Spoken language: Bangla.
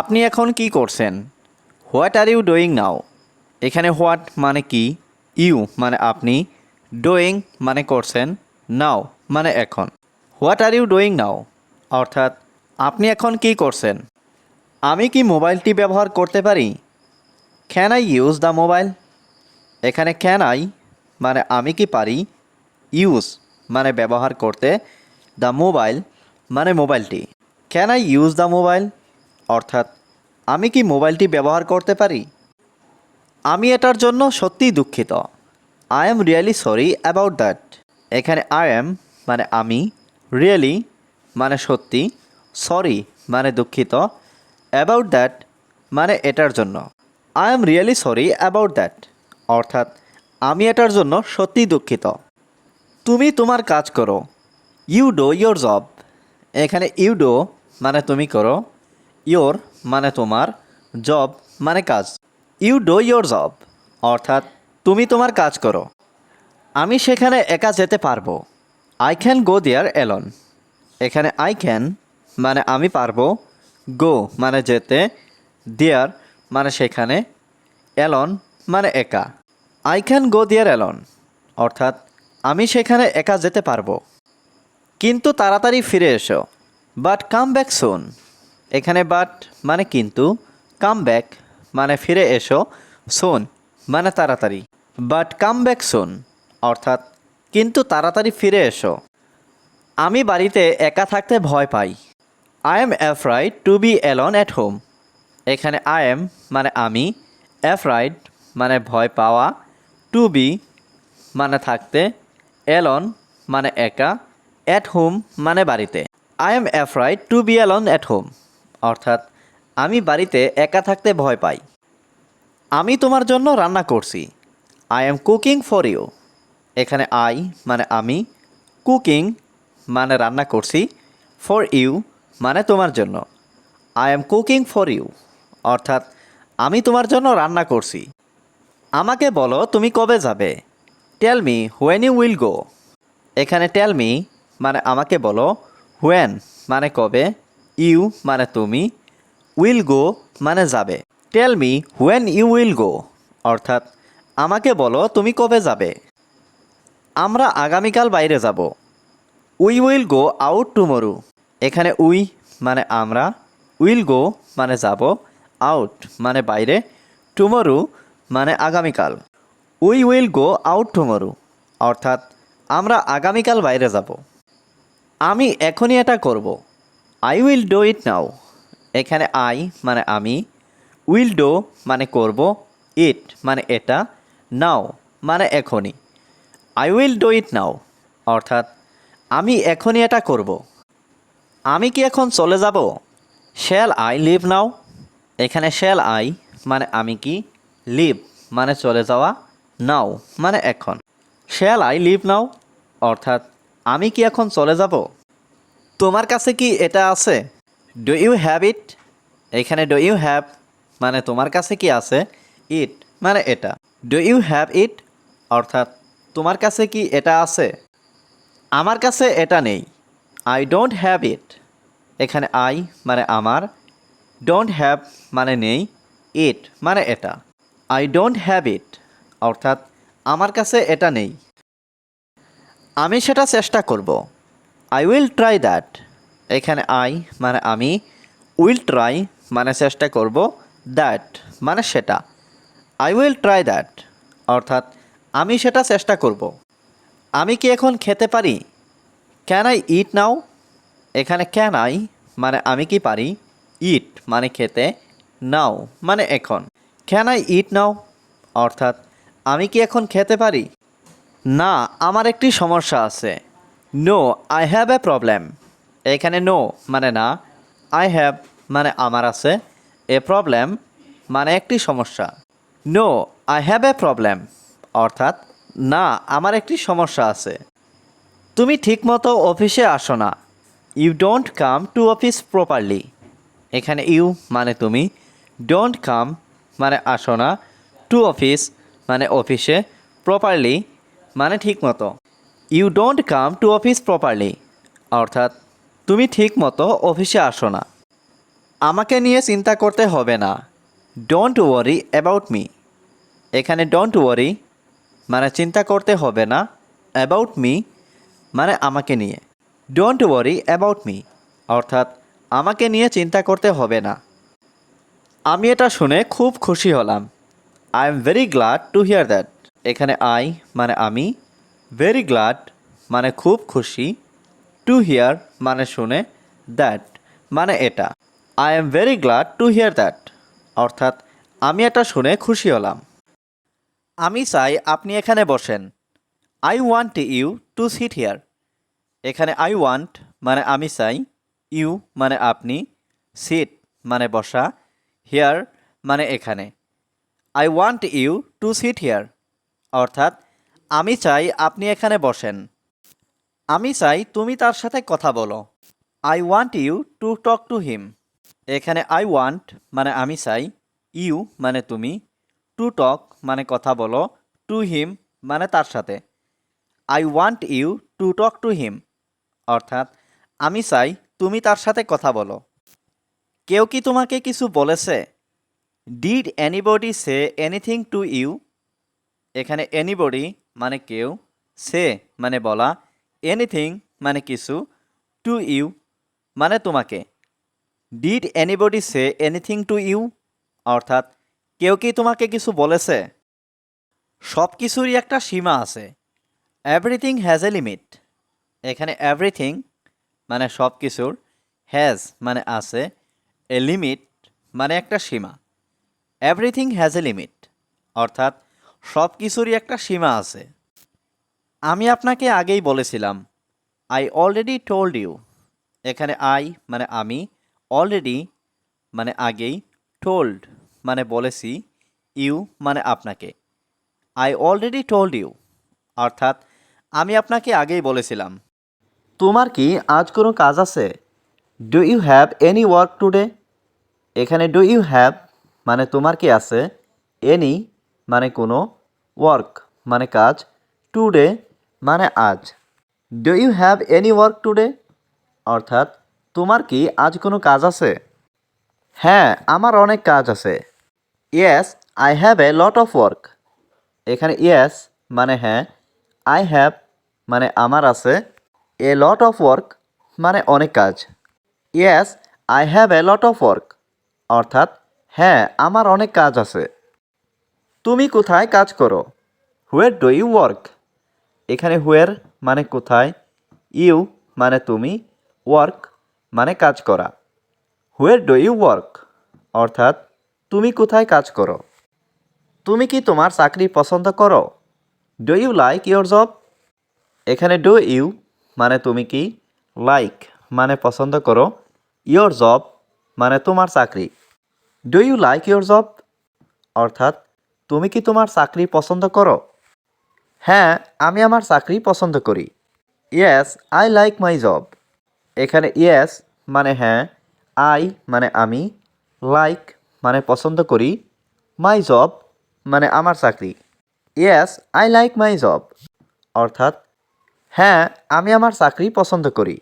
আপনি এখন কি করছেন? What are you doing now এখানে হোয়াট মানে কি? ইউ মানে আপনি। ডুইং মানে করছেন। নাও মানে এখন। What are you doing now অর্থাৎ, আপনি এখন কি করছেন? আমি কি মোবাইলটি ব্যবহার করতে পারি? Can I use the mobile এখানে ক্যান আই মানে আমি কি পারি? ইউজ মানে ব্যবহার করতে। দ্য মোবাইল মানে মোবাইলটি। Can I use the mobile অর্থাৎ, আমি কি মোবাইলটি ব্যবহার করতে পারি? আমি এটার জন্য সত্যিই দুঃখিত। I am really sorry about that এখানে আই এম মানে আমি রিয়েলি মানে সত্যি সরি মানে দুঃখিত অ্যাবাউট দ্যাট মানে এটার জন্য। I am really sorry about that অর্থাৎ, আমি এটার জন্য সত্যিই দুঃখিত। তুমি তোমার কাজ করো। ইউ ডো ইয়োর জব এখানে ইউ ডো মানে তুমি করো। ইয়োর মানে তোমার, জব মানে কাজ। ইউ ডো ইয়োর জব, অর্থাৎ তুমি তোমার কাজ করো। আমি সেখানে একা যেতে পারব। I can go there alone এখানে আই ক্যান মানে আমি পারব গো মানে যেতে দেয়ার মানে সেখানে এলন মানে একা। I can go there alone অর্থাৎ আমি সেখানে একা যেতে পারব। কিন্তু তাড়াতাড়ি ফিরে এসো বাট কাম ব্যাক সোন এখানে বাট মানে কিন্তু কাম ব্যাক মানে ফিরে এসো সোন মানে তাড়াতাড়ি। বাট কাম ব্যাক সোন অর্থাৎ কিন্তু তাড়াতাড়ি ফিরে এসো। আমি বাড়িতে একা থাকতে ভয় পাই। I am afraid to be alone at home এখানে আই এম মানে আমি অ্যাফ্রাইড মানে ভয় পাওয়া টু বি মানে থাকতে অ্যালন মানে একা অ্যাট হোম মানে বাড়িতে। I am afraid to be alone at home অর্থাৎ আমি বাড়িতে একা থাকতে ভয় পাই। আমি তোমার জন্য রান্না করছি। I am cooking for you এখানে আই মানে আমি কুকিং মানে রান্না করছি ফর ইউ মানে তোমার জন্য। I am cooking for you অর্থাৎ আমি তোমার জন্য রান্না করছি। আমাকে বলো তুমি কবে যাবে। Tell me when you will go এখানে টেল মি মানে আমাকে বলো হোয়েন মানে কবে। ইউ মানে তুমি, উইল গো মানে যাবে। Tell me when you will go. অর্থাৎ, আমাকে বলো তুমি কবে যাবে। আমরা আগামীকাল বাইরে যাব। We will go out tomorrow. এখানে উই মানে আমরা, উইল গো মানে যাব, আউট মানে বাইরে, টুমরু মানে আগামীকাল। We will go out tomorrow. অর্থাৎ, আমরা আগামীকাল বাইরে যাব। আমি এখনই এটা করব। I will do it now এখানে আই মানে আমি উইল ডো মানে করব ইট মানে এটা নাও মানে এখনই। I will do it now অর্থাৎ, আমি এখনই এটা করব। আমি কি এখন চলে যাব? শ্যাল আই লিভ নাও এখানে শ্যাল আই মানে আমি কি? লিভ মানে চলে যাওয়া নাও মানে এখন। শ্যাল আই লিভ নাও অর্থাৎ, আমি কি এখন চলে যাব? তোমার কাছে কি এটা আছে? ডু ইউ হ্যাভ ইট এখানে ডু ইউ হ্যাভ মানে তোমার কাছে কি আছে? ইট মানে এটা। ডু ইউ হ্যাভ ইট অর্থাৎ, তোমার কাছে কি এটা আছে? আমার কাছে এটা নেই। আই ডোন্ট হ্যাভ ইট এখানে আই মানে আমার। ডোন্ট হ্যাভ মানে নেই। ইট মানে এটা। আই ডোন্ট হ্যাভ ইট অর্থাৎ, আমার কাছে এটা নেই। আমি সেটা চেষ্টা করব। আই উইল ট্রাই দ্যাট এখানে আই মানে আমি উইল ট্রাই মানে চেষ্টা করব দ্যাট মানে সেটা। আই উইল ট্রাই দ্যাট অর্থাৎ আমি সেটা চেষ্টা করব। আমি কি এখন খেতে পারি? ক্যান আই ইট নাও এখানে ক্যান আই মানে আমি কি পারি? ইট মানে খেতে নাও মানে এখন। ক্যান আই ইট নাও অর্থাৎ আমি কি এখন খেতে পারি? না, আমার একটি সমস্যা আছে। No I have a problem এখানে নো মানে না। আই হ্যাভ মানে আমার আছে। এ প্রবলেম মানে একটি সমস্যা। No I have a problem অর্থাৎ, না, আমার একটি সমস্যা আছে। তুমি ঠিকমতো অফিসে আসো না। You don't come to office properly এখানে ইউ মানে তুমি। ডোন্ট কাম মানে আসো না। টু অফিস মানে অফিসে প্রপারলি মানে ঠিকমতো। You don't come to office properly অর্থাৎ, তুমি ঠিক মতো অফিসে আসো না। আমাকে নিয়ে চিন্তা করতে হবে না। ডোন্ট ওয়ারি অ্যাবাউট মি এখানে ডোন্ট ওয়ারি মানে চিন্তা করতে হবে না। অ্যাবাউট মি মানে আমাকে নিয়ে। ডোন্ট ওয়ারি অ্যাবাউট মি অর্থাৎ, আমাকে নিয়ে চিন্তা করতে হবে না। আমি এটা শুনে খুব খুশি হলাম। I am very glad to hear that এখানে আই মানে আমি ভেরি গ্লাড মানে খুব খুশি টু হিয়ার মানে শুনে দ্যাট মানে এটা। I am very glad to hear that অর্থাৎ আমি এটা শুনে খুশি হলাম। আমি চাই আপনি এখানে বসেন। I want you to sit here এখানে আই ওয়ান্ট মানে আমি চাই ইউ মানে আপনি সিট মানে বসা হিয়ার মানে এখানে। I want you to sit here অর্থাৎ আমি চাই আপনি এখানে বসেন। আমি চাই তুমি তার সাথে কথা বলো। I want you to talk to him এখানে আই ওয়ান্ট মানে আমি চাই ইউ মানে তুমি টু টক মানে কথা বলো টু হিম মানে তার সাথে। I want you to talk to him অর্থাৎ, আমি চাই তুমি তার সাথে কথা বলো। কেউ কি তোমাকে কিছু বলেছে? Did anybody say anything to you এখানে এনিবডি মানে কেউ, সে মানে বলা এনিথিং মানে কিছু টু ইউ মানে তোমাকে। Did anybody say anything to you অর্থাৎ, কেউ কি তোমাকে কিছু বলেছে? সব কিছুরই একটা সীমা আছে। এভরিথিং হ্যাজ এ লিমিট এখানে এভরিথিং মানে সব কিছুর হ্যাজ মানে আছে এ লিমিট মানে একটা সীমা। এভরিথিং হ্যাজ এ লিমিট অর্থাৎ সব কিছুরই একটা সীমা আছে। আমি আপনাকে আগেই বলেছিলাম আই অলরেডি টোল্ড ইউ এখানে আই মানে আমি অলরেডি মানে আগেই টোল্ড মানে বলেছি ইউ মানে আপনাকে। আই অলরেডি টোল্ড ইউ অর্থাৎ আমি আপনাকে আগেই বলেছিলাম। তোমার কি আজ কোনো কাজ আছে? Do you have any work today এখানে ডু ইউ হ্যাভ মানে তোমার কি আছে? এনি মানে কোনো ওয়ার্ক মানে কাজ টুডে মানে আজ। Do you have any work today অর্থাৎ, তোমার কি আজ কোনো কাজ আছে? হ্যাঁ আমার অনেক কাজ আছে। Yes I have a lot of work এখানে ইয়েস মানে হ্যাঁ আই হ্যাভ মানে আমার আছে। এ লট অফ ওয়ার্ক মানে অনেক কাজ। Yes I have a lot of work অর্থাৎ হ্যাঁ আমার অনেক কাজ আছে। তুমি কোথায় কাজ করো? হুয়ের ডু ইউ ওয়ার্ক এখানে হুয়ের মানে কোথায় ইউ মানে তুমি ওয়ার্ক মানে কাজ করা। হুয়ের ডু ইউ ওয়ার্ক অর্থাৎ, তুমি কোথায় কাজ করো? তুমি কি তোমার চাকরি পছন্দ করো? Do you like your job এখানে ডু ইউ মানে তুমি কি লাইক মানে পছন্দ করো ইয়োর জব মানে তোমার চাকরি। Do you like your job অর্থাৎ তুমি কি তোমার চাকরি পছন্দ করো? হ্যাঁ আমি আমার চাকরি পছন্দ করি। Yes, I like my job. এখানে ইয়েস মানে হ্যাঁ আই মানে আমি, লাইক মানে পছন্দ করি, মাই জব মানে আমার চাকরি। Yes, I like my job. অর্থাৎ হ্যাঁ আমি আমার চাকরি পছন্দ করি।